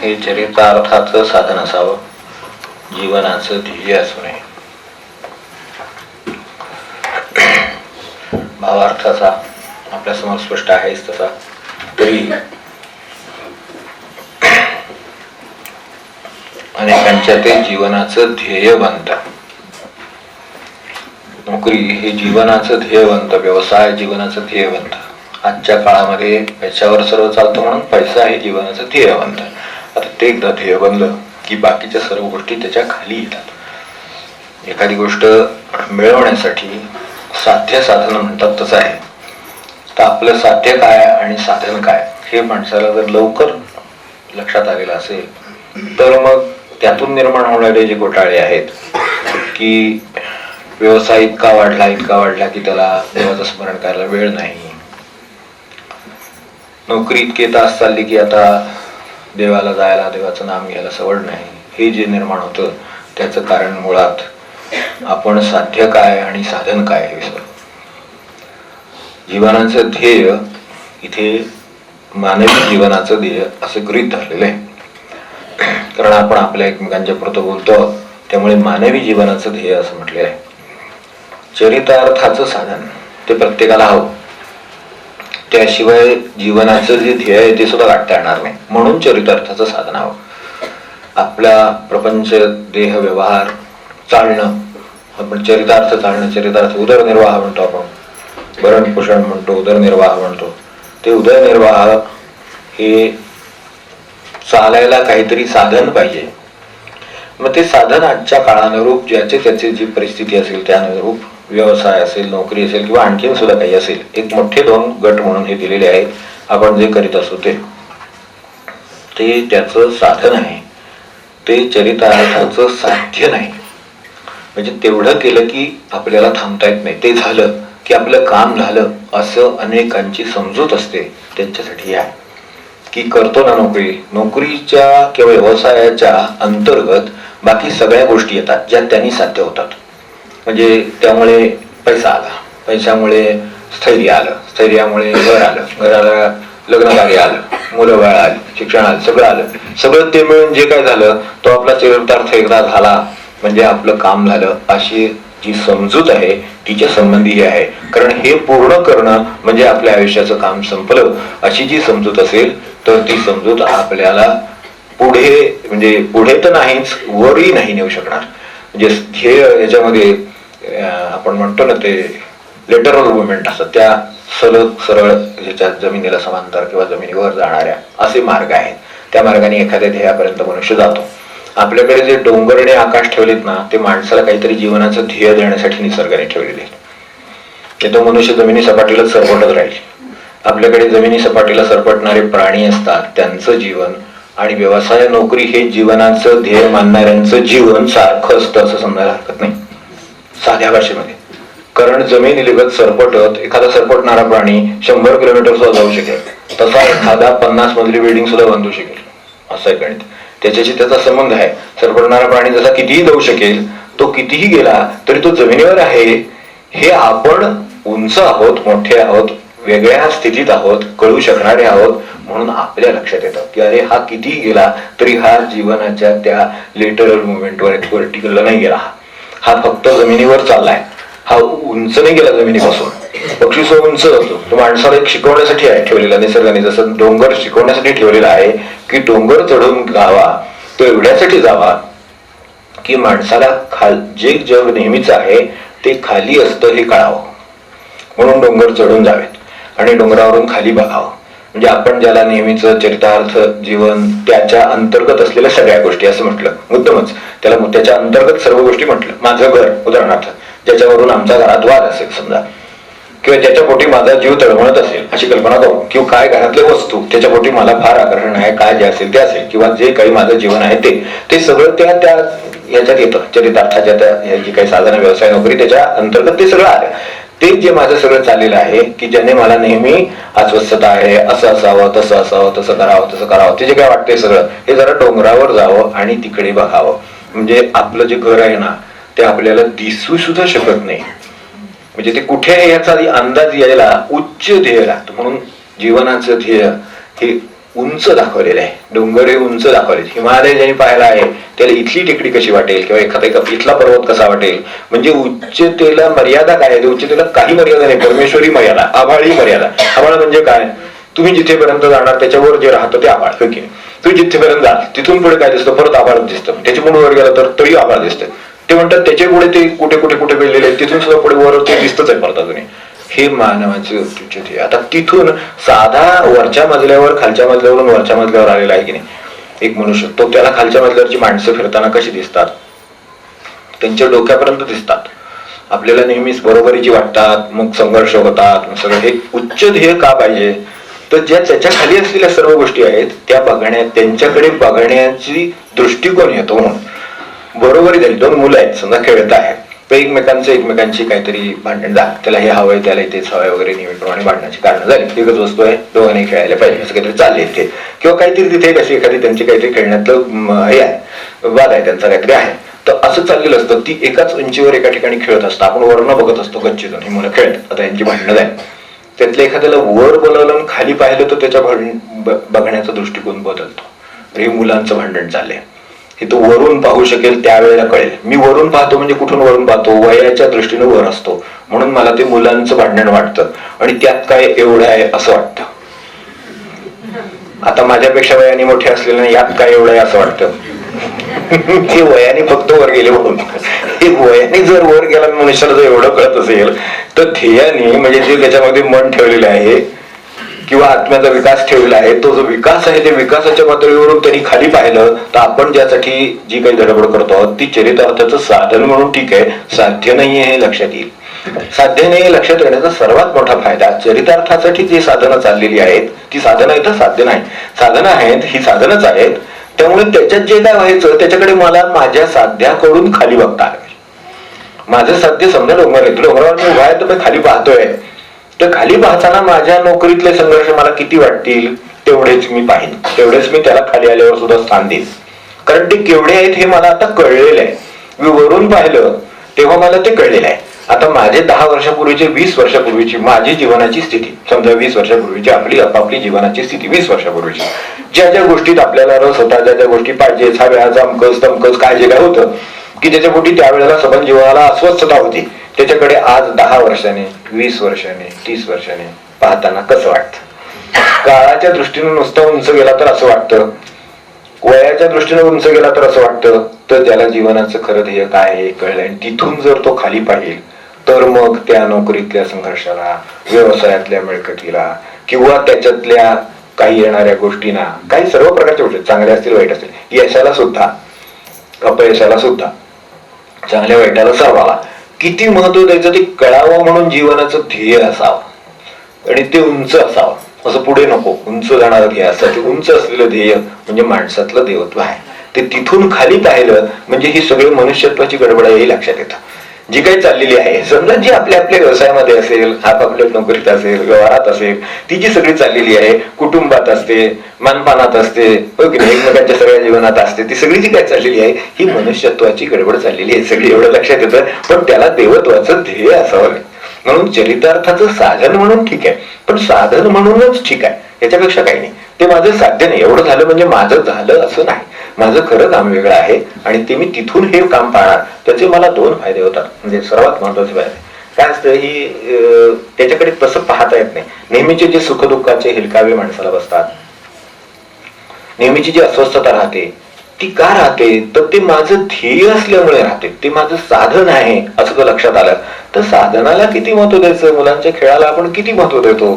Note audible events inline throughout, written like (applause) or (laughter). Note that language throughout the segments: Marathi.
हे चरितार्थाचं साधन असावं. जीवनाचं ध्येय असू नये. (clears throat) भावार्थाचा आपल्यासमोर स्पष्ट आहेच तसा. तरी (clears throat) अनेकांच्या ते जीवनाचं ध्येय बनतं. नोकरी हे जीवनाचं ध्येय बनतं व्यवसाय जीवनाचं ध्येय बनतं. आजच्या काळामध्ये पैशावर सर्व चालतं म्हणून पैसा हे जीवनाचं ध्येय बनतं. ते एकदा ध्येय बनलं की बाकीच्या सर्व गोष्टी त्याच्याखाली येतात. एखादी गोष्ट मिळवण्यासाठी साध्य साधन म्हणतात तसं आहे. तर आपलं साध्य काय आणि साधन काय हे माणसाला जर लवकर लक्षात आलेलं असेल तर मग त्यातून निर्माण होणारे जे घोटाळे आहेत की व्यवसाय इतका वाढला इतका वाढला की त्याला देवाचं स्मरण करायला वेळ नाही. नोकरी इतके तास चालली की आता देवाला जायला देवाचं नाम घ्यायला सवड नाही. हे जे निर्माण होतं त्याचं कारण मुळात आपण साध्य काय आणि साधन काय हे विसरलो. जीवनाचं ध्येय इथे मानवी जीवनाचं ध्येय असं गृहित धरलेलं आहे. कारण आपण आपल्या एकमेकांच्या पुरतं बोलतो त्यामुळे मानवी जीवनाचं ध्येय असं म्हटलेलं आहे. चरितार्थाचं साधन ते प्रत्येकाला हवं. त्याशिवाय जीवनाचं जे ध्येय आहे ते सुद्धा गाठता येणार नाही. म्हणून चरितार्थाचं साधन हवं. आपला प्रपंच देह व्यवहार चालणं आपण चरितार्थ चालणं चरितार्थ उदरनिर्वाह म्हणतो आपण. भरणपोषण म्हणतो उदरनिर्वाह म्हणतो. ते उदरनिर्वाह हे चालायला काहीतरी साधन पाहिजे. मग ते साधन आजच्या काळानुरूप ज्याचे त्याची जी परिस्थिती असेल त्यानुरूप व्यवसाय असेल नोकरी असेल किंवा आणखीन सुद्धा काही असेल एक मोठे दोन गट म्हणून हे दिलेले आहेत. आपण जे करीत असू ते. ते त्याचं साधन आहे. ते चरितार्थाचं साध्य नाही. म्हणजे तेवढं केलं की आपल्याला थांबता येत नाही. ते झालं की आपलं काम झालं असं अनेकांची समजूत असते त्यांच्यासाठी या. आहे की करतो ना नोकरी नोकरीच्या किंवा व्यवसायाच्या अंतर्गत बाकी सगळ्या गोष्टी येतात ज्या त्यांनी साध्य होतात. म्हणजे त्यामुळे पैसा आला. पैशामुळे स्थैर्य आलं. स्थैर्यामुळे घर आलं. घराला लग्न कार्य आलं. मुलं बाळ आली. शिक्षण आलं सगळं आलं. सगळं ते मिळून जे काय झालं तो आपला चरितार्थ एकदा झाला. म्हणजे आपलं काम झालं. अशी जी समजूत आहे तिच्या संबंधी हे आहे. कारण हे पूर्ण करणं म्हणजे आपल्या आयुष्याचं काम संपलं. अशी जी समजूत असेल तर ती समजूत आपल्याला पुढे म्हणजे पुढे तर नाहीच वरही नाही नेऊ शकणार. म्हणजे ध्येय याच्यामध्ये आपण म्हणतो ना ते लेटरल मुवमेंट असतात त्या सलग सरळ ह्याच्या जमिनीला समांतर किंवा जमिनीवर जाणाऱ्या असे मार्ग आहेत. त्या मार्गाने एखाद्या ध्येयापर्यंत मनुष्य जातो. आपल्याकडे जे डोंगरने आकाश ठेवलेत ना ते माणसाला काहीतरी जीवनाचं ध्येय देण्यासाठी निसर्गाने ठेवलेले आहेत. ते तो मनुष्य जमिनी सपाटीला सरपटत राहील. आपल्याकडे जमिनी सपाटीला सरपटणारे प्राणी असतात त्यांचं जीवन आणि व्यवसाय नोकरी हे जीवनाचं ध्येय मानणाऱ्यांचं जीवन सारखं असतं असं समजायला हरकत नाही. साध्या भाषेमध्ये. कारण जमीन लिगत सरपटत एखादा सरपटणारा प्राणी शंभर किलोमीटर सुद्धा जाऊ शकेल. तसा एखादा पन्नास मजली बिल्डिंग सुद्धा बांधू शकेल. असं आहे गणित. त्याच्याशी त्याचा संबंध आहे. सरपटणारा प्राणी जसा कितीही जाऊ शकेल तो कितीही गेला तरी तो जमिनीवर आहे. हे आपण उंच आहोत मोठे आहोत वेगळ्या स्थितीत आहोत कळू शकणारे आहोत म्हणून आपल्या लक्षात येतं की अरे हा कितीही गेला तरी हा जीवनाच्या त्या लेटरल मुवमेंटवर वर्टिकलला नाही गेला हा. हा फक्त जमिनीवर चाललाय. हा उंच नाही गेला जमिनीपासून. पक्षी सो उंच असतो. तो माणसाला एक शिकवण्यासाठी आहे ठेवलेला निसर्गाने जसं डोंगर शिकवण्यासाठी ठेवलेला आहे की डोंगर चढून जावा तो एवढ्यासाठी जावा की माणसाला खाल जे जग नेहमीच आहे ते खाली असतं हे कळावं. म्हणून डोंगर चढून जावेत आणि डोंगरावरून खाली बघावं. म्हणजे आपण ज्याला नेहमीच चरितार्थ जीवन त्याच्या अंतर्गत असलेल्या सगळ्या गोष्टी असं म्हटलं. मुद्दमच. त्याला त्याच्या अंतर्गत सर्व गोष्टी म्हटलं. माझं घर उदाहरणार्थ. ज्याच्यावरून आमच्या घरात वाद असेल समजा. किंवा ज्याच्या पोटी माझा जीव तळमळत असेल अशी कल्पना करू. किंवा काय घरातले वस्तू त्याच्या पोटी मला फार आकर्षण आहे काय जे असेल ते असेल किंवा जे काही माझं जीवन आहे ते. ते सगळं त्या त्या याच्यात येतं. चरितार्थाच्या त्या जी काही साधन व्यवसाय नोकरी त्याच्या अंतर्गत ते सगळं आलं. ते जे माझं सगळं चाललेलं आहे की ज्याने मला नेहमी अस्वस्थता आहे असं असावं तसं असावं तसं करावं तसं करावं ते जे काय वाटतंय सगळं हे जरा डोंगरावर जावं आणि तिकडे बघावं. म्हणजे आपलं जे घर आहे ना ते आपल्याला दिसू सुद्धा शकत नाही. म्हणजे ते कुठे आहे याचा आधी अंदाज यायला उच्च ध्येय लागतो म्हणून जीवनाचं ध्येय हे उंच दाखवलेलं आहे. डोंगर उंच दाखवले हिमालय ज्यांनी पाहिला आहे त्याला इथली टेकडी कशी वाटेल किंवा एखादा इथला पर्वत कसा वाटेल? म्हणजे उच्चतेला मर्यादा काय आहे? उच्चतेला काही मर्यादा नाही. परमेश्वरी मर्यादा आभाळी मर्यादा. आभाळ म्हणजे काय? तुम्ही जिथेपर्यंत जाणार त्याच्यावर जे राहतं ते आभाळ. ओके की तुम्ही जिथेपर्यंत जाल तिथून पुढे काय दिसतं? परत आभाळ दिसतं. त्याच्या पुढे वर गेलं तर तरी आभाळ दिसतं. ते म्हणतात त्याच्या पुढे ते कुठे कुठे कुठे गेलेले तिथून सुद्धा पुढे वर ते दिसतच आहे परत अजूनही. हे मानवाची उच्च ध्येय आता तिथून साधा वरच्या मजल्यावर खालच्या मजल्यावरून वरच्या मजल्यावर आलेला आहे की नाही? एक मनुष्य तो त्याला खालच्या मजल्यावरची माणसं फिरताना कशी दिसतात? त्यांच्या डोक्यापर्यंत दिसतात. आपल्याला नेहमीच बरोबरीची वाटतात मग संघर्ष होतात मग सगळं. हे उच्च ध्येय का पाहिजे? तर ज्या त्याच्याखाली असलेल्या सर्व गोष्टी आहेत त्या बघण्या त्यांच्याकडे बघण्याची दृष्टिकोन येतो म्हणून. बरोबरी झाली दोन मुलं आहेत समजा खेळत आहेत. तर एकमेकांचं एकमेकांची काहीतरी भांडण जा त्याला हे हवंय त्याला तेच हवंय वगैरे नियमितप्रमाणे भांडणाची कारण झाली. एकच वस्तू आहे दोघांनी खेळायला पाहिजे. असं काहीतरी चालले ते किंवा काहीतरी तिथे कशी एखादी त्यांची काहीतरी खेळण्यातलं हे आहे. वाद आहे त्यांचा काहीतरी आहे. तर असं चाललेलं असतं. ती एकाच उंचीवर एका ठिकाणी खेळत असतं. आपण वर्ण बघत असतो गच्चीतून. ही मुलं खेळत आता यांची भांडणं आहे त्यातल्या एखाद्याला वर बोलावलं आणि खाली पाहिलं तर त्याच्या भांड- बघण्याचा दृष्टिकोन बदलतो. तर हे मुलांचं भांडण चाललंय. हे तो वरून पाहू शकेल त्यावेळेला कळेल. मी वरून पाहतो म्हणजे कुठून वरून पाहतो? वयाच्या दृष्टीने वर असतो. म्हणून मला ते मुलांचं भांडण वाटतं. आणि त्यात काय एवढं आहे असं वाटतं. आता माझ्यापेक्षा वयाने मोठे असलेल्या यात काय एवढं आहे असं वाटतं. (laughs) हे वयाने फक्त वर गेले म्हणून. ते वयाने जर वर गेला मनुष्याला जर एवढं कळत असेल तर ध्येयाने म्हणजे जे त्याच्यामध्ये मन ठेवलेलं आहे किंवा आत्म्याचा विकास ठेवलेला आहे तो जो विकास आहे त्या विकासाच्या पातळीवरून त्यांनी खाली पाहिलं तर आपण ज्यासाठी जी काही धडपड करतो आहोत ती चरितार्थाचं साधन म्हणून ठीक आहे साध्य नाही हे लक्षात येईल. साध्य नाही हे लक्षात येण्याचा सर्वात मोठा फायदा चरितार्थासाठी जी साधनं चाललेली आहेत ती साधनं इथं साध्य नाही. साधनं आहेत ही साधनच आहेत त्यामुळे त्याच्यात जे काय व्हायचं त्याच्याकडे मला माझ्या साध्याकडून खाली बघता आलं माझं साध्य समजा डोंगर आहे डोंगरावर मी उभा आहे तर मी खाली पाहतोय. तर खाली पाहताना माझ्या नोकरीतले संघर्ष मला किती वाटतील तेवढेच मी पाहिन. तेवढेच मी त्याला खाली आल्यावर सुद्धा स्थान देईन. कारण ते केवढे आहेत हे मला आता कळलेलं आहे. मी वरून पाहिलं तेव्हा मला ते कळलेलं आहे. आता माझे दहा वर्षापूर्वीचे वीस वर्षापूर्वीची माझी जीवनाची स्थिती. समजा वीस वर्षापूर्वीची आपली आपापली जीवनाची स्थिती वीस वर्षापूर्वीची. ज्या ज्या गोष्टीत आपल्याला रस होता ज्या ज्या गोष्टी पाहिजे हव्या जमकस तमकस काय जे काय होतं की त्याच्या पोटी त्यावेळेला सबन जीवनाला अस्वस्थता होती. त्याच्याकडे आज दहा वर्षाने वीस वर्षाने तीस वर्षाने पाहताना कसं वाटतं? काळाच्या दृष्टीने नुसतं उंच गेला तर असं वाटतं? वयाच्या दृष्टीने उंच गेला तर असं वाटतं? तर त्याला जीवनाचं खरं ध्येय काय आहे कळलं आणि तिथून जर तो खाली पाहिल तर मग त्या नोकरीतल्या संघर्षाला व्यवसायातल्या मिळकतीला किंवा त्याच्यातल्या काही येणाऱ्या गोष्टींना काही सर्व प्रकारच्या गोष्टी चांगल्या असतील वाईट असतील यशाला सुद्धा अपयशाला सुद्धा चांगल्या वाईटाला सर्वाला किती महत्त्व द्यायचं ते कळावं म्हणून जीवनाचं ध्येय असावं. आणि ते उंच असावं. असं पुढे नको. उंच जाणारं ध्येय असतं. ते उंच असलेलं ध्येय म्हणजे माणसातलं देवत्व आहे. ते तिथून खाली पाहिलं म्हणजे ही सगळी मनुष्यत्वाची गडबड आहे हे लक्षात येतं. जी काही चाललेली आहे. समजा जी आपल्या आपल्या व्यवसायामध्ये असेल आपापल्या नोकरीत असेल व्यवहारात असेल ती जी सगळी चाललेली आहे कुटुंबात असते मानपानात असते एकमेकांच्या सगळ्या जीवनात असते ती सगळी जी काय चाललेली आहे ही मनुष्यत्वाची गडबड चाललेली आहे. सगळी एवढं लक्षात येतं पण त्याला देवत्वाचं ध्येय असावं. म्हणून चरितार्थाचं साधन म्हणून ठीक आहे पण साधन म्हणूनच ठीक आहे. याच्यापेक्षा काही नाही. ते माझं साध्य नाही. एवढं झालं म्हणजे माझं झालं असं नाही. माझं खरं काम वेगळं आहे आणि ते मी तिथून हे काम पाहणार. त्याचे मला दोन फायदे होतात. म्हणजे सर्वात महत्त्वाचे फायदे. काय असतं ही त्याच्याकडे तसं पाहता येत नाही. नेहमीचे जे सुखदुःखाचे हिलकावे माणसाला बसतात. नेहमीची जी अस्वस्थता राहते ती का राहते? तर ते माझं ध्येय असल्यामुळे राहते. ते माझं साधन आहे असं लक्षात आलं तर साधनाला किती महत्त्व द्यायचं? मुलांच्या खेळाला आपण किती महत्त्व देतो?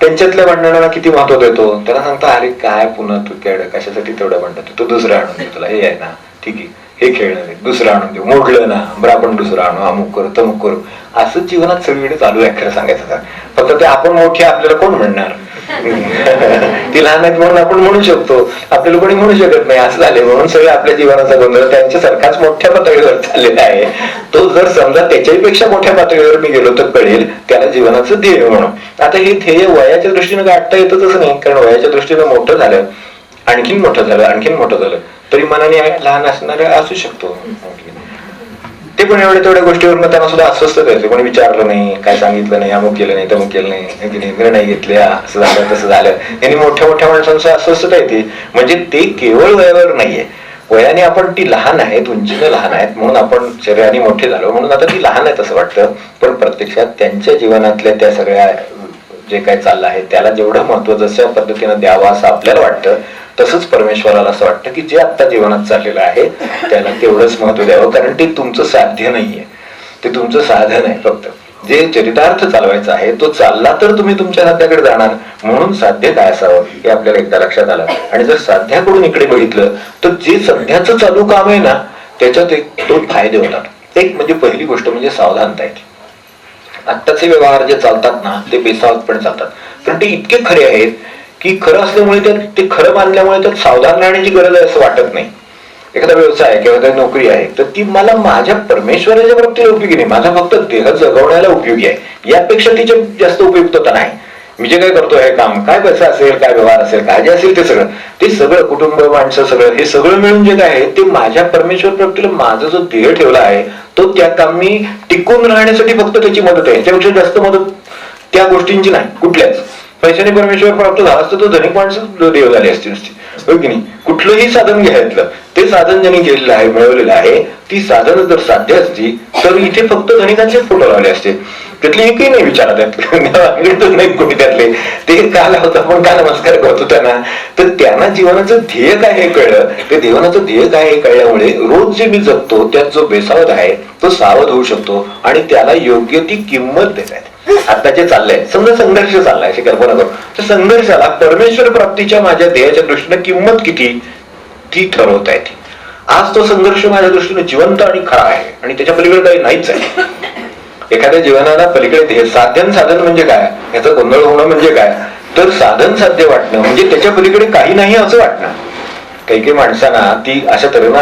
त्यांच्यातल्या भांडणाला किती महत्त्व देतो? त्याला सांगता अरे काय पुन्हा तू खेळ कशासाठी तेवढं भांडतो? तू दुसरं आणून दे तुला. हे आहे ना ठीक आहे. हे खेळणं नाही. दुसरं आणून देऊ मोडलं ना. बरं आपण दुसरं आणू. अमुक करू तमुक करू. असं जीवनात सगळीकडे चालू आहे खरं सांगायचं तर. फक्त ते आपण मोठे आपल्याला कोण म्हणणार? (laughs) ती लहान आहेत म्हणून आपण म्हणू शकतो. आपल्याला कोणी म्हणू शकत नाही असं झाले म्हणून सगळे आपल्या जीवनाचा गोंधळ त्यांच्यासारखाच मोठ्या पातळीवर चाललेला आहे. तो जर समजा त्याच्याही पेक्षा मोठ्या पातळीवर मी गेलो तर कळेल त्याला जीवनाचं ध्येय म्हणून. आता हे ध्येय वयाच्या दृष्टीने गाठता येतं तसं नाही कारण वयाच्या दृष्टीने मोठं झालं आणखीन मोठं झालं आणखीन मोठं झालं तरी मनाने लहान असणारे असू शकतो. पण एवढ्या तेवढ्या गोष्टीवर त्यांना सुद्धा अस्वस्थ करायचं. कोणी विचारलं नाही काय सांगितलं नाही अमुक केलं नाही तमुक केलं नाही नाही, निर्णय घेतले असं झालं तसं झालं. यांनी मोठ्या मोठ्या माणसांचं अस्वस्थता येते म्हणजे ते केवळ वयावर नाहीये. वयाने आपण ती लहान आहेत उंचीने लहान आहेत म्हणून आपण शरीराने मोठे झालो. म्हणून आता ती लहान आहेत असं वाटतं. पण प्रत्यक्षात त्यांच्या जीवनातल्या त्या सगळ्या जे काही चाललं आहे त्याला जेवढं महत्त्व जशा पद्धतीनं द्यावं असं आपल्याला वाटतं तसंच परमेश्वराला असं वाटतं की जे आता जीवनात चाललेलं आहे त्याला तेवढंच महत्त्व द्यावं कारण ते तुमचं साध्य नाहीये. ते तुमचं साधन आहे फक्त. जे चरितार्थ चालवायचा आहे तो चालला तर तुम्ही तुमच्या साध्याकडे जाणार. म्हणून साध्य काय असावं हे आपल्याला एकदा लक्षात आलं. आणि जर साध्याकडून इकडे बघितलं तर जे सध्याचं चालू काम आहे ना त्याच्यात एक दोन फायदे होतात. एक म्हणजे पहिली गोष्ट म्हणजे सावधानता येते आत्ताचे व्यवहार जे चालतात ना ते बेसावतपणे चालतात. कारण ते इतके खरे आहेत की खरं असल्यामुळे तर ते खरं मानल्यामुळे तर सावधान राहण्याची गरज आहे असं वाटत नाही. एखादा व्यवसाय आहे किंवा एखादी नोकरी आहे तर ती मला माझ्या परमेश्वराच्या बाबतीत उपयोगी नाही. माझा फक्त देह जगवण्याला उपयोगी आहे. यापेक्षा तिच्या जास्त उपयुक्तता नाही. मी जे काय करतोय हे काम काय पैसा असेल काय व्यवहार असेल काय जे असेल ते सगळं ते सगळं कुटुंब माणसं सगळं हे सगळं मिळून जे काय आहे ते माझ्या परमेश्वर प्राप्तीला माझा जो ध्येय ठेवला आहे तो त्या काम मी टिकून राहण्यासाठी फक्त त्याची मदत आहे. त्यापेक्षा जास्त मदत त्या गोष्टींची नाही कुठल्याच. पैशाने परमेश्वर प्राप्त झाला असतं तो धनिक माणसं देव झाली असते नुसती. हो की नाही? कुठलंही साधन घ्यायचं ते साधन ज्यांनी केलेलं आहे मिळवलेलं आहे ती साधन जर साध्य असती तर इथे फक्त धनिकांचेच फोटो लावले असते. त्यातले एकही नाही विचारत आहेत. (laughs) नाही कोणी त्यातले. ते का लावतात पण का नमस्कार करतो त्यांना. तर त्यांना जीवनाचं ध्येय काय हे कळलं? ते जीवनाचं ध्येय काय हे कळल्यामुळे रोज जे मी जगतो त्यात जो बेसावध आहे तो सावध होऊ शकतो आणि त्याला योग्य ती किंमत देतात आता जे चाललंय समजा संघर्ष चाललाय अशी कल्पना करू तर संघर्षाला परमेश्वर प्राप्तीच्या माझ्या ध्येयाच्या दृष्टीने किंमत किती? ती ठरवता येते आज तो संघर्ष माझ्या दृष्टीने जिवंत आणि खरा आहे. आणि त्याच्या पलीकडे काही नाहीच आहे. एखाद्या जीवनाला पलीकडे ध्येय साधन साधन म्हणजे काय? याचा गोंधळ होणं म्हणजे काय? तर साधन साध्य वाटणं म्हणजे त्याच्या पलीकडे काही नाही असं वाटणं. काही काही माणसांना ती अशा तऱ्हेनं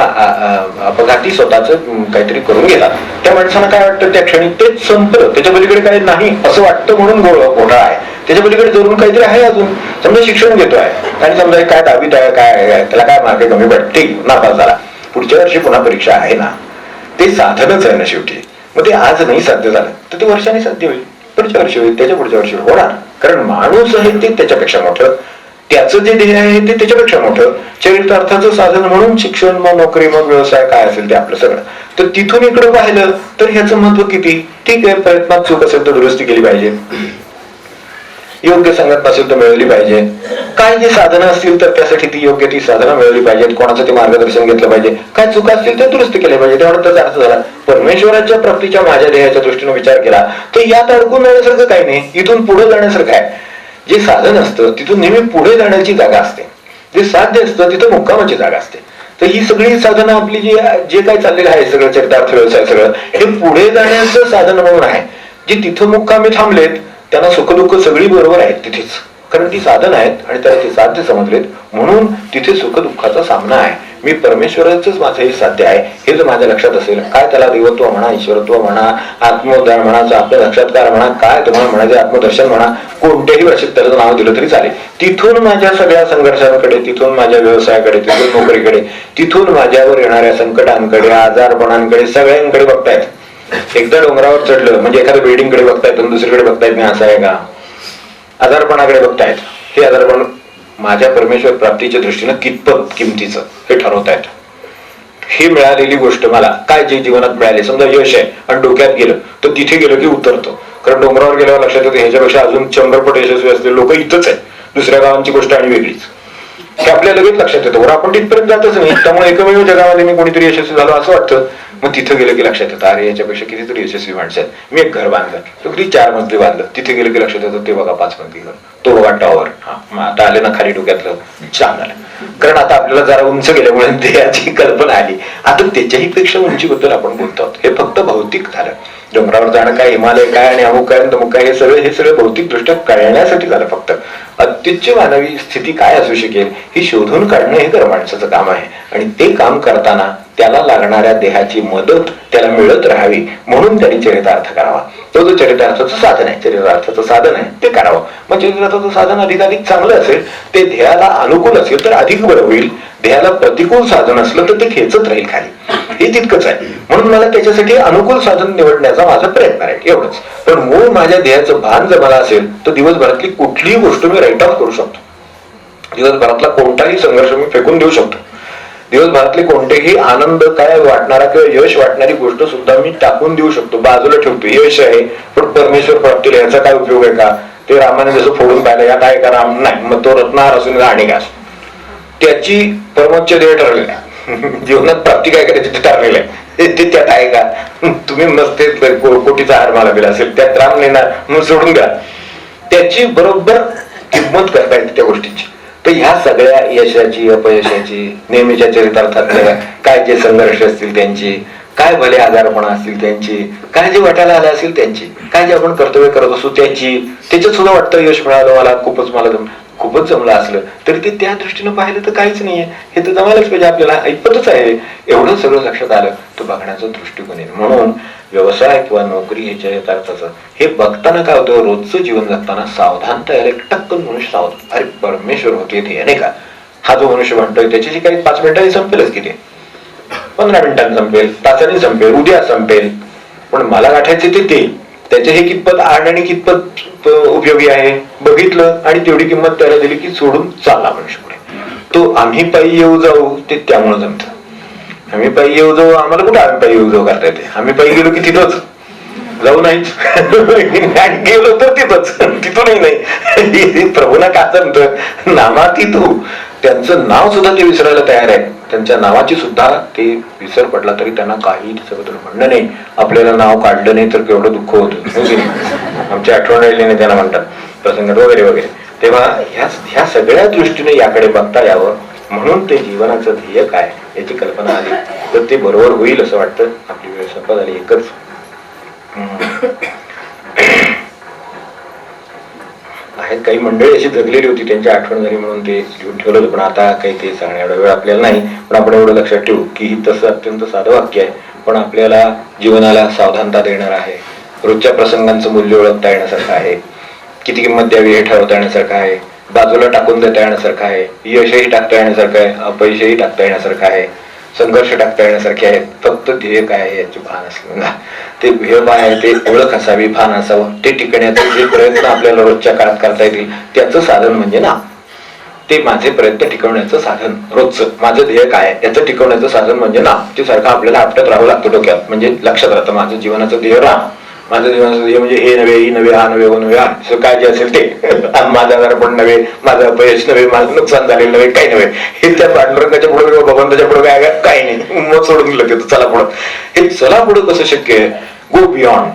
अपघाती स्वतःच काहीतरी करून घेतात. त्या माणसांना काय वाटतं? त्या क्षणी तेच संपलं. त्याच्या पलीकडे काही नाही असं वाटतं म्हणून गोळ घोटाळा आहे. त्याच्या पलीकडे जरूर काहीतरी आहे अजून. समजा शिक्षण घेतोय. आणि समजा काय दहावीत आहे काय त्याला काय मार्क कमी पडते नापास झाला. पुढच्या वर्षी पुन्हा परीक्षा आहे ना? ते साधनच आहे ना शेवटी. मग ते आज नाही साध्य झालं तर ते वर्षाने साध्य होईल. पुढच्या वर्षी होईल त्याच्या पुढच्या वर्षी होणार. कारण माणूस आहे ते त्याच्यापेक्षा मोठं. त्याचं जे ध्येय आहे ते त्याच्यापेक्षा मोठं. चरितार्थाचं साधन म्हणून शिक्षण मग नोकरी मग व्यवसाय काय असेल ते आपलं सगळं. तर तिथून इकडे पाहिलं तर ह्याचं महत्त्व किती? ठीक आहे प्रयत्नात चूक असेल तर दुरुस्ती केली पाहिजे. योग्य संगत नसेल तर मिळवली पाहिजे. काय जी साधनं असतील तर त्यासाठी ती योग्य ती साधनं मिळवली पाहिजेत. कोणाचं ते मार्गदर्शन घेतलं पाहिजे. काय चुका असतील ते दुरुस्त केले पाहिजे तेवढा त्याचा अर्थ झाला. परमेश्वराच्या प्राप्तीच्या माझ्या देहाच्या दृष्टीने विचार केला तर यात अडकून जाण्यासारखं काही नाही. इथून पुढे जाण्यासारखं आहे. जे साधन असतं तिथून नेहमी पुढे जाण्याची जागा असते. जे साध्य असतं तिथं मुक्कामाची जागा असते. तर ही सगळी साधनं आपली जी जे काही चाललेलं आहे सगळं चरितार्थ व्यवसाय सगळं हे पुढे जाण्याचं साधन म्हणून आहे. जे तिथं मुक्कामी थांबलेत त्यांना सुखदुःख सगळी बरोबर आहेत तिथेच. कारण ती साधन आहेत आणि त्याला ते साध्य समजलेत. म्हणून तिथे सुखदुःखाचा सामना आहे. मी परमेश्वराचंच माझं हे साध्य आहे. हे जर माझ्या लक्षात असेल काय त्याला देवत्व म्हणा ईश्वरत्व म्हणा आत्मोद्धार म्हणा आपल्या साक्षात्कार म्हणा काय तुम्हाला म्हणायचे आत्मदर्शन म्हणा कोणत्याही भाषेत त्याचं नाव दिलं तरी चालेल. तिथून माझ्या सगळ्या संघर्षांकडे तिथून माझ्या व्यवसायाकडे तिथून नोकरीकडे तिथून माझ्यावर येणाऱ्या संकटांकडे आजारपणांकडे सगळ्यांकडे बघतायत. एकदा डोंगरावर चढलं म्हणजे एखाद्या बिल्डिंगकडे बघतायत आणि दुसरीकडे बघतायत नाही असं आहे का? आजारपणाकडे बघतायत. हे आजारपण माझ्या परमेश्वर प्राप्तीच्या दृष्टीनं कितपत किमतीचं हे ठरवतायत. ही मिळालेली गोष्ट मला काय जे जीवनात मिळाले समजा यश आहे आणि डोक्यात गेलं तर तिथे गेलं की उतरतो. कारण डोंगरावर गेल्यावर लक्षात येतं ह्याच्यापेक्षा अजून शंभर पट यशस्वी असलेले लोक इथंच आहे दुसऱ्या गावांची गोष्ट आणि वेगळीच. लगेच लक्षात येतं. वर आपण तिथपर्यंत जातच नाही. त्यामुळे एकमेव जगामध्ये मी कोणीतरी यशस्वी झालो असं वाटतं. मग तिथं गेलं की लक्षात येतं. अरे याच्यापेक्षा कितीतरी यशस्वी माणसं आहेत. मी एक घर बांधलं. तर किती चार मजली बांधलं. तिथे गेलं की लक्षात येतं. ते बघा पाच मजली घर. तो बघा टॉवर हा आता आले ना खाली डोक्यातलं. छान आलं कारण आता आपल्याला जरा उंच गेल्यामुळे देहाची कल्पना आली. आता त्याच्याही पेक्षा उंचीबद्दल आपण बोलतो आहोत. हे फक्त भौतिक झालं. डोंगरावर जाणं काय हिमालय काय आणि अमुक काय तमुक काय हे सगळं हे सगळं भौतिक दृष्ट्या कळण्यासाठी झालं फक्त. अत्युच्च मानवी स्थिती काय असू शकेल ही शोधून काढणं हे खरं माणसाचं काम आहे. आणि ते काम करताना त्याला लागणाऱ्या देहाची मदत त्याला मिळत राहावी म्हणून त्याने चरितार्थ करावा. तो जो चरितार्थाचं साधन आहे चरितार्थाचं साधन आहे ते करावं. मग चरितार्थाचं साधन अधिकाधिक चांगलं असेल ते ध्येयाला अनुकूल असेल तर अधिक बरं होईल. ध्येयाला प्रतिकूल साधन असलं तर ते खेचत राहील खाली. हे तितकंच आहे. म्हणून मला त्याच्यासाठी अनुकूल साधन निवडण्याचा माझा प्रयत्न आहे एवढंच. पण मूळ माझ्या ध्येयाचं भान जर मला असेल तर दिवसभरातली कुठलीही गोष्ट मी राईट करू शकतो. दिवसभरातला कोणताही संघर्ष मी फेकून देऊ शकतो. दिवसभरातले कोणतेही आनंद काय वाटणारा किंवा यश वाटणारी गोष्ट सुद्धा मी टाकून देऊ शकतो. बाजूला ठेवतो. यश आहे. पण परमेश्वर प्राप्तीला याचा काय उपयोग आहे का? ते रामाने जसं फोडून पाहिलं या काय का राम नाही. मग तो रत्नहार असून आणि घास. त्याची परमोच्च ध्येय ठरलेली आहे. (laughs) जीवनात प्राप्ती काय करायची ते ठरलेलं आहे. ते- त्यात आहे का? तुम्ही नसते कोटीचा हार मला दिला असेल. त्यात राम नेणार मग सोडून द्या. त्याची बरोबर किंमत करता येते त्या गोष्टीची. तर ह्या सगळ्या यशाची अपयशाची नेहमीच्या चरितार्थातल्या काय जे संघर्ष असतील त्यांची काय भले आजारपणा असतील त्यांची काय जे वाटायला आलं असतील त्यांची काय जे आपण कर्तव्य करत असू त्यांची त्याच्यात सुद्धा वाटतं यश मिळालं मला खूपच मला खूपच जमलं असलं तरी ते त्या दृष्टीनं पाहिलं तर काहीच नाहीये. हे तर जमायलाच पाहिजे. आपल्याला ऐपतच आहे. एवढं सगळं लक्षात आलं तर बघण्याचा दृष्टिकोन येईल. म्हणून व्यवसाय किंवा नोकरी ह्याच्या यथार्थाचं हे बघताना काय होतं? रोजचं जीवन जगताना सावधानता यायला एक टक्कन मनुष्य सावध. अरे परमेश्वर होते ते नाही का? हा जो मनुष्य म्हणतोय त्याच्याशी काही पाच मिनिटांनी संपेलच किती पंधरा मिनिटांनी संपेल तासाने संपेल उद्या संपेल. पण मला गाठायचे ते ते त्याचे हे कितपत आड आणि कितपत उपयोगी आहे? बघितलं आणि तेवढी किंमत त्याला दिली की सोडून चालला मनुष्य पुढे. तो आम्ही पायी येऊ जाऊ ते त्यामुळे जमतं. आम्ही पायी येऊ जाऊ आम्हाला कुठे आम्ही पायी येऊ जाऊ करता येते? आम्ही पायी गेलो की तिथंच. जाऊ नाहीच गेलो तर तिथंच. तिथूनही नाही. (laughs) प्रभूना का जमत नामाती तू. त्यांचं नाव सुद्धा ते विसरायला तयार आहे. त्यांच्या नावाची सुद्धा ते विसर पडला तरी त्यांना काही सगळं म्हणणं नाही. आपल्याला नाव काढलं नाही तर केवढं दुःख होतं. आमची आठवण राहिली नाही त्यांना म्हणतात प्रसंगात वगैरे वगैरे. तेव्हा ह्या ह्या सगळ्या दृष्टीने याकडे बघता यावं. म्हणून ते जीवनाचं ध्येय काय याची कल्पना आली. तर ते बरोबर होईल असं वाटतं. आपली वेळ संपत आली एकच. आहेत. काही मंडळी अशी जगलेली होती त्यांची आठवण झाली म्हणून ते लिहून ठेवलं होतं पण आता काही ते सांगण्या एवढा वेळ आपल्याला नाही. पण आपण एवढं लक्षात ठेवू की ही तसं अत्यंत साधं वाक्य आहे. पण आपल्याला जीवनाला सावधानता देणार आहे. रोजच्या प्रसंगांचं मूल्य ओळखता येण्यासारखं आहे. किती किंमत द्यावी हे ठरवता येण्यासारखं आहे. बाजूला टाकून देता येण्यासारखं आहे. यशही टाकता येण्यासारखं आहे. अपयशही टाकता येण्यासारखं आहे. संघर्ष टाकता येण्यासारखे आहेत. फक्त ध्येय काय आहे याचे भान असलं ना. ते ध्येय काय आहे ते ओळख असावी भान असावं. ते टिकण्याचे जे प्रयत्न आपल्याला रोजच्या काळात करता येतील त्याचं साधन म्हणजे ना. ते माझे प्रयत्न टिकवण्याचं साधन. रोजचं माझं ध्येय काय आहे याचं टिकवण्याचं साधन म्हणजे ना. ते सारखं आपल्याला आपटत राहावं लागतं डोक्यात. म्हणजे लक्षात राहतं माझं जीवनाचं ध्येय राहा. माझं जीवनाचं म्हणजे हे नव्हे ही नव्हे हा नव्हे हो नव्हे असं काय जे असेल ते. (laughs) माझा दर्पण नव्हे माझं अपयश नव्हे माझं नुकसान झालेलं नव्हे काही नव्हे. हे त्या पांडुरंगाच्या पुढे किंवा भगवंताच्या पुढे काय काही नाही. मग सोडून दिलं तिथं चला पुढं. हे चला पुढं कसं शक्य आहे? गो बियॉन्ड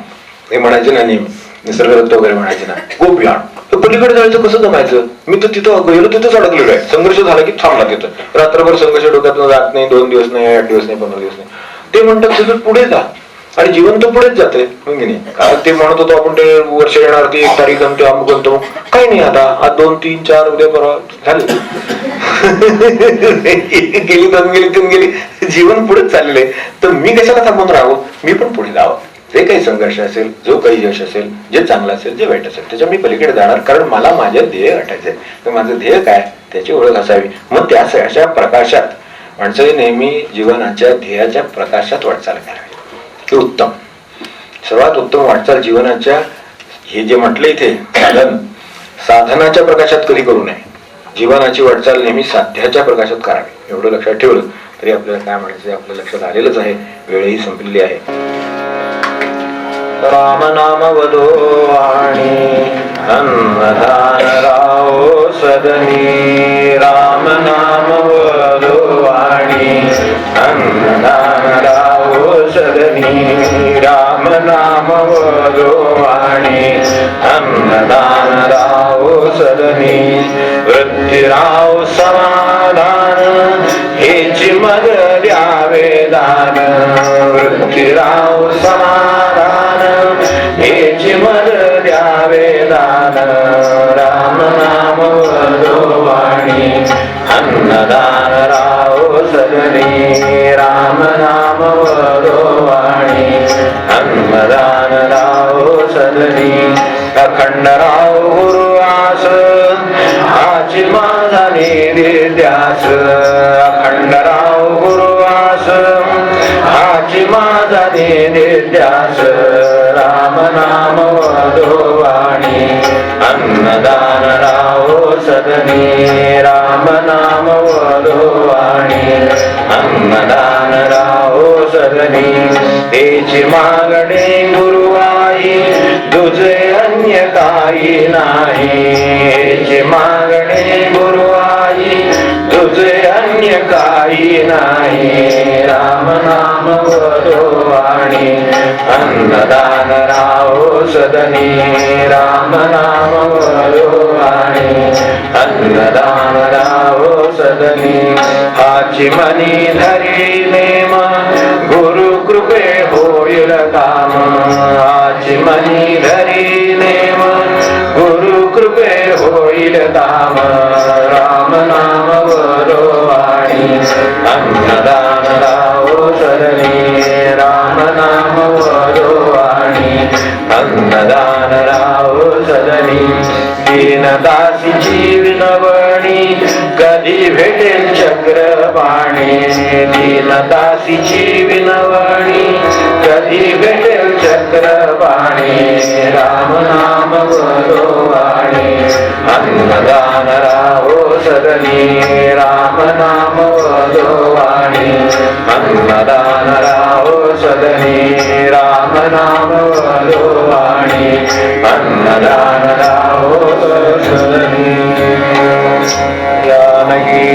हे म्हणायचे ना नेहमी. निसर्गदत्त वगैरे म्हणायचे ना. गो बियॉन्ड पलीकडे जायचं कसं जमायचं? मी तर तिथं गेलो तिथंच अडकलेलो आहे संघर्ष झाला की थांबला तिथं. रात्रभर संघर्ष डोक्यातून जात नाही दोन दिवस नाही आठ दिवस नाही पंधरा दिवस नाही. ते म्हणतात तिथं पुढे जा. आणि जीवन तर पुढेच जाते नाही? कारण ते म्हणत होतो आपण ते वर्ष येणार ती एक तारीख जमते अमुक जमतो काही नाही आता आज दोन तीन चार उद्या परवा झाले. गेली दोन गेली तीन गेली. जीवन पुढेच चालले तर मी कशाला थांबून राहावं? मी पण पुढे जावं. जे काही संघर्ष असेल जो काही यश असेल जे चांगलं असेल जे वाईट असेल त्याच्या मी पलीकडे जाणार. कारण मला माझ्या ध्येय गाठायचंय. तर माझं ध्येय काय? त्याची ओळख असावी. मग त्या अशा प्रकाशात माणसाने नेहमी जीवनाच्या ध्येयाच्या प्रकाशात वाटचाल करावी. ते उत्तम. सर्वात उत्तम वाटचाल जीवनाच्या हे जे म्हटले इथे साधन साधनाच्या प्रकाशात कधी करू नये. जीवनाची वाटचाल नेहमी साध्याच्या प्रकाशात करावी. एवढं लक्षात ठेवलं तरी आपल्याला काय म्हणायचं आपल्या लक्षात आलेलंच आहे. वेळही संपलेली आहे. राम नाम वधो आणि अन्नधान सदनी. राम नाम वधो आणि अन्नधान राम नाम वलो वाणी अन्नदान राव सदनी वृत्तिराव समाधान हेची मग द्यावे दान वृत्तिराव समाधान हेची मग द्यावे दान राम नाम वलो वाणी अन्नदान राव सदनी राम नाम वलो अन्नदान राव सदनी अखंड राव गुरुवास आची माझा निर्द्यास अखंड राव गुरुवास आची माझा निर्द्यास राम नाम वधोवाणी अन्नदान राव सदनी राम नाम वधोवाणी अन्नदान राव सदनी तेची मागणे गुरुवाई तुझे अन्य काही नाही. हेची मागणे गुरुवाई तुझे अन्य काही नाही. राम नाम वधोवाणी अन्नदान राहो सदनी. राम नाम वधोवाणी अन्नदान राहो सदनी. आची मनी धरी नेम होईल काम हाची मनी धरी नेम गुरु कृपे होईल काम राम नाम वरोवाणी अन्नदान राहो सदनी राम नाम वरोवाणी अन्नदान राव सदनी दीनदासीची विनवणी कधी भेटेल चक्रपाणी दीनदासीची विनवणी कधी भेटेल चक्रपाणी राम नाम वरोवाणी अन्नदान राहो सदनी राम नाम वधोवाणी अन्नदान राहो सदनी राम। नाम वधोवाणी अन्नदान राहो सदनी जानकी